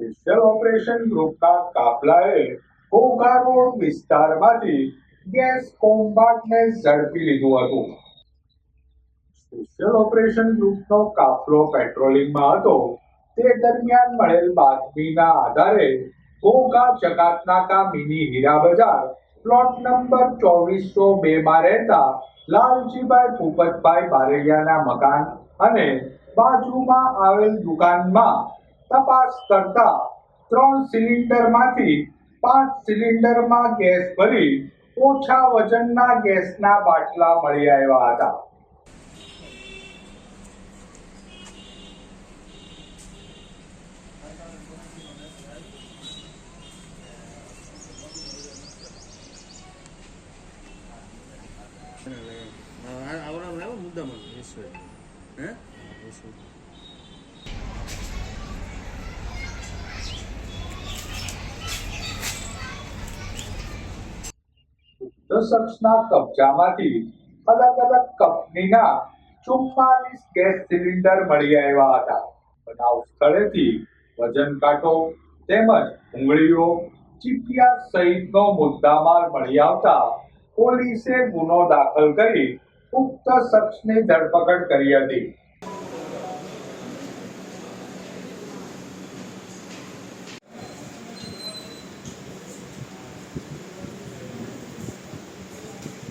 Special operation ગ્રુપના કાફલાએ ઘોઘા વિસ્તારમાંથી gas કોમ્પાર્ટને ઝડપી લીધું હતું. સ્પેશિયલ ઓપરેશન ગ્રુપનો કાફલો પેટ્રોલિંગમાં હતો. તે દરમિયાન મળેલ બાતમીના આધારે ઘોઘા ચકાતનાકા મિની હીરા બજાર પ્લોટ નંબર ચોવીસો બે માં રહેતા લાલજીભાઈ ભૂપતભાઈ બારૈયાના મકાન અને બાજુમાં આવેલ દુકાનમાં તપાસ કરતા ત્રણ સિલિન્ડરમાંથી પાંચ સિલિન્ડરમાં ગેસ ભરી ઓછા વજનના ગેસના બાટલા મળી આવ્યા હતા. આવડા મુદ્દા મુદ્દામાં. હે? શખ્સના કબજામાંથી અલગ અલગ કંપનીના ચુમ્માલીસ ગેસ સિલિન્ડર મળી આવ્યા હતા. બનાવ સ્થળેથી વજન કાંટો તેમજ ઉંગળીઓ, ચીપિયા સહિતનો મુદ્દામાલ મળી આવતા પોલીસે ગુનો દાખલ કરી ઉક્ત શખ્સની ધરપકડ કરી હતી.